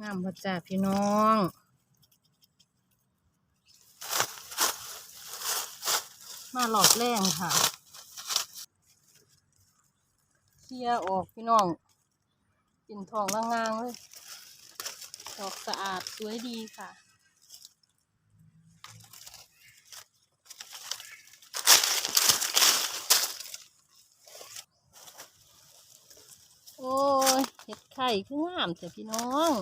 งามพระจ่าพี่น้องมาหลอดแรงค่ะ เคลียร์ออกพี่น้องกินทองล่างๆเลย ดอกสะอาดสวยดีค่ะ โอ้ยเห็ด ไข่คืองามแต่พี่น้อง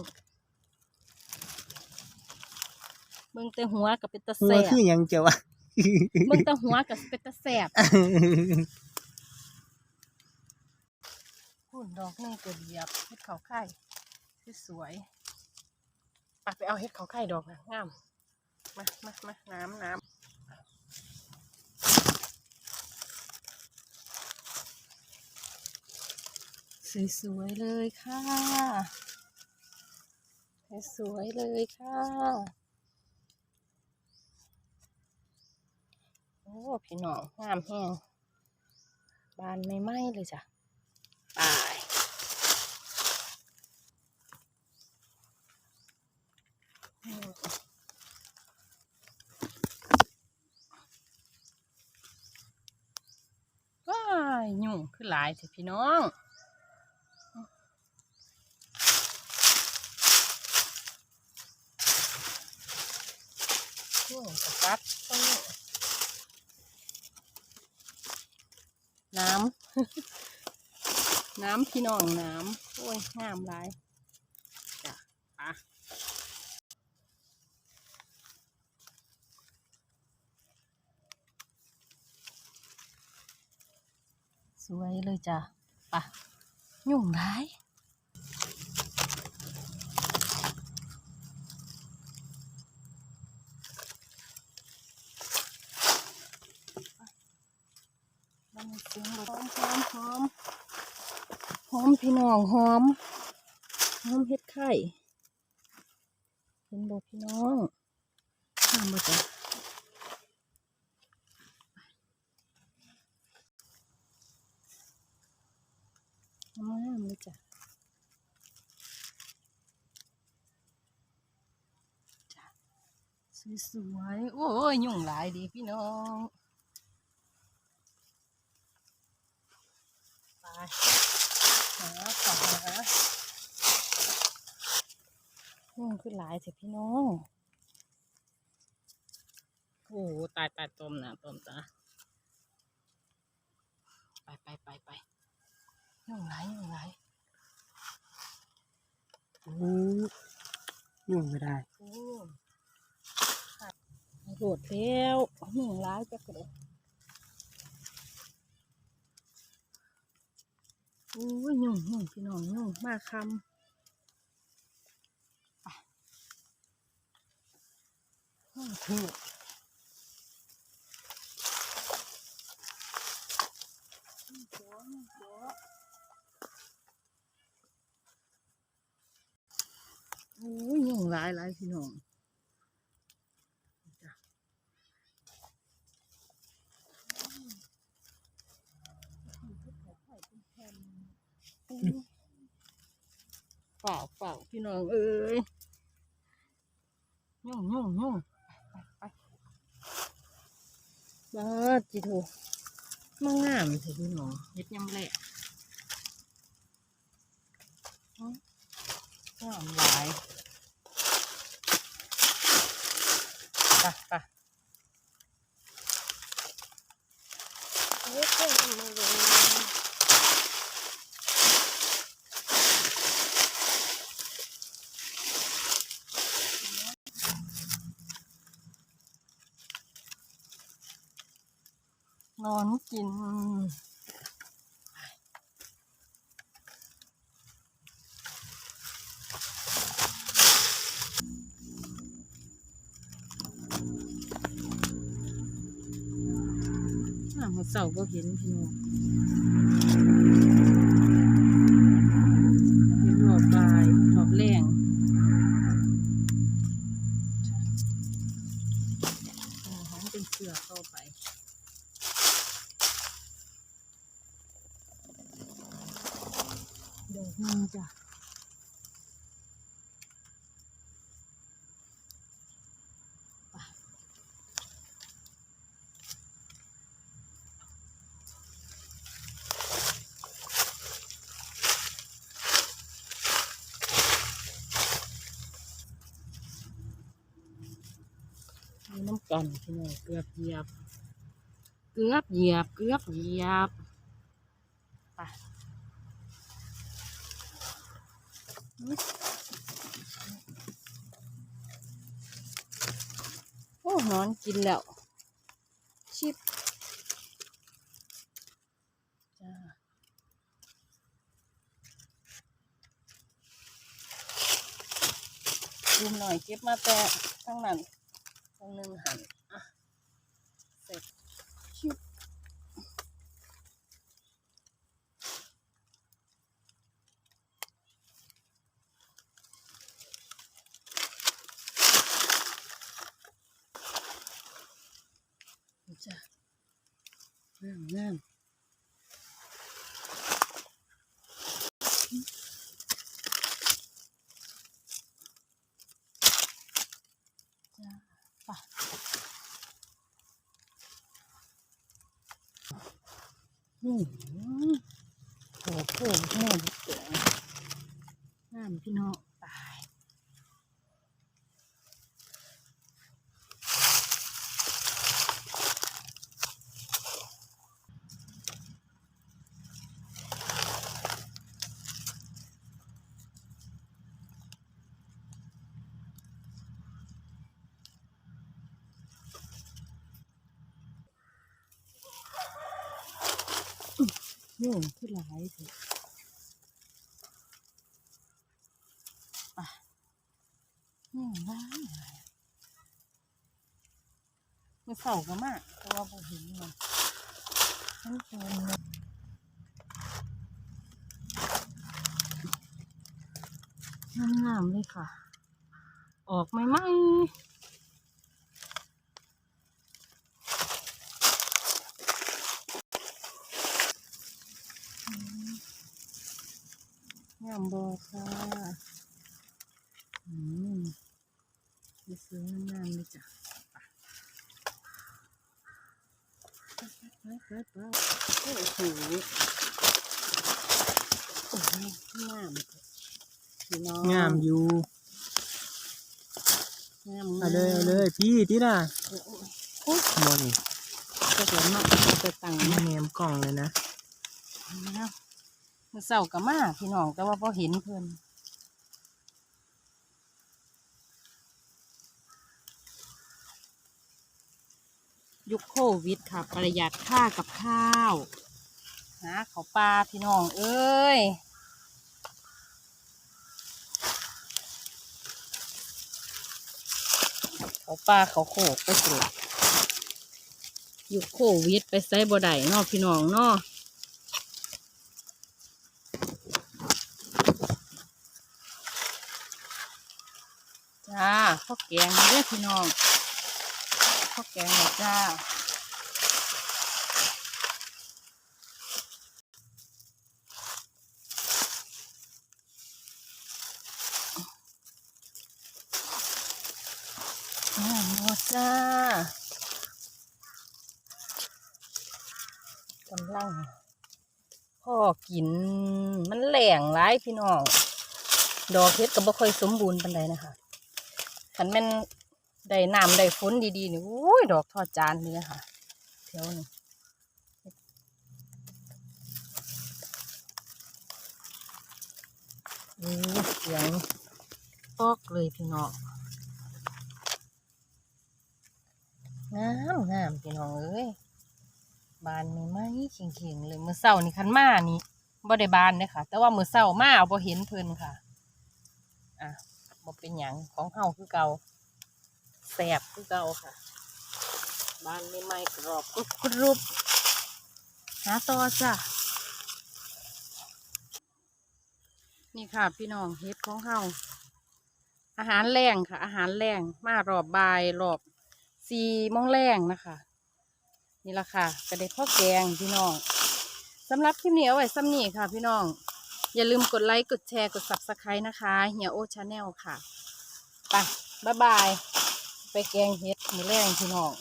เบิ่งแต่หัวกับเป็นตะหัแสวบคือหยังเจ้าวะ เบิ่งแต่หัวกับเป็นตะแสบหุ่นดอกหนึงตัวเดียบเห็ดเขาไข่สวยๆไปไปเอาเห็ดเขาไข่ดอกนะงาม มามามาน้ำน้ำ สวยๆเลยค่ะ สวยๆเลยค่ะ โอ้พี่น้องงามแห้งบานไม่ไหม้เลยจ้ะไปอืมว้ายยุ่งคือหลายเถอะพี่น้อง ยุ่งกัดตรงนี้น้ำ น้ำพี่น้องน้ำ โอ้ยงามหลายจ้ะปะสวยเลยจ้ะปะยุ่งหลาย มันมีเสียงหอมหอมหอมหอมพี่น้องหอมหอมเฮ็ดไข่เห็นบอกพี่น้องงามบ่จ้ะงามเลยจ้ะจ้ะสวยๆโอ้ยยุ่งหลายดีพี่น้อง ไปหาขอหา นุ่งขึ้นหลายเถอะพี่น้อง โอ้โหตายตายต้มนะต้มตาไปไปไปไปยุ่งหลายยุ่งหลายโอ้ยุ่งไม่ได้โอ้ครับโหดแล้วยุ่งหลายจะกระโดดโอ้ยยุ่งยุ่งพี่น้องยุ่งมากคำไป ยุ่งถูกโอ้ยยุ่งหลายหลายพี่น้องจ้ะเปล่าเปล่าพี่น้องเอ้ยยุ่งยุ่งยุ่งไปไป บ้าจิโถมางามเถอะพี่น้องเฮ็ดยำแหละอ๋องามหลายไปไปน นอนกินหาหัวเสาก็เห็นพี่น้อง กันพี่น้องเกือบเหยียบ เกือบเหยียบ เกือบเหยียบไปโอ้นอนกินแล้วชิบจ้าดูหน่อยเก็บมาแต่ทั้งนั้น ทั้งหนึ่งหันอะเสร็จชิบจ้ะงามงาม อืมโอ้โหแม่ดีเก๋งน้ำพี่น้องตาย โย่งที่หลายเถอะไปโย่ลายหลายมันเสาก็มากแต่ว่าบ่เห็นมันมันโจรเลยงามๆเลยค่ะ ออกไหมไหม งามบอค่ะอืมมีสวยงามๆเลยจ้ะไปไปไปโอ้โหโอ้โหงามพี่น้องงามอยู่งามเอาเลยเอาเลยพี่ที่น่ะโอ้โหโอ้ยโมนี่จะเดี๋ยวมาจะตังมีนะแหนมกล่องเลยนะ นะมื่อเสากับมาพี่น้องแต่ว่าพอเห็นเพิ่นยุคโควิดค่ะ ประหยัดค่ากับข้าวหาเขาวปลาพี่น้อง เอ้ยเขาปลาเขาโขกไปสุดยุคโควิดไปใส่บ่ได้เนาะพี่น้องเนาะ จ้า ข้าวแกงเรียกพี่น้องข้าวแกงเลยจ้าอ่าหมดจ้ากำลังพ่อกินมันแหลงร้ายพี่น้อง ดอกเฮ็ดก็บ่ค่อยสมบูรณ์ปานใดนะคะ ขันแม่นได้น้ำได้ฝนดีๆนี่โอ้ยดอกทอดจานนี่นะคะเทียวนี่นี่เสียงปอกเลยพี่น้องงามงามพี่น้องเอ้ยบานนี่ไหมเข่งๆเลยมือเศร้านี่คันมานี่บ่ได้บานเด้อค่ะ แต่ว่ามือเศร้ามาบ่เห็นเพิ่นค่ะ อะ บ่เป็นหยังของเฮาคือเก่าแสบคือเก่าค่ะ บ้านไม่ไหม้กรอบกรุบกรุบหาต่อจ้ะนี่ค่ะ พี่น้องเฮ็ดของเฮาอาหารแรงค่ะ อาหารแรงมารอบบ่ายรอบสี่โมงแรงนะคะ นี่ละค่ะกระเด็ดข้าวแกงพี่น้องสำหรับคลิปนี้เอาไว้ซ้ำนี้ค่ะ พี่น้อง อย่าลืมกดไลค์ กดแชร์ กด subscribe นะคะเฮียโอชาแนลค่ะ ไป บ๊ายบาย ไปแกงเฮ็ดมือแรงพี่น้อง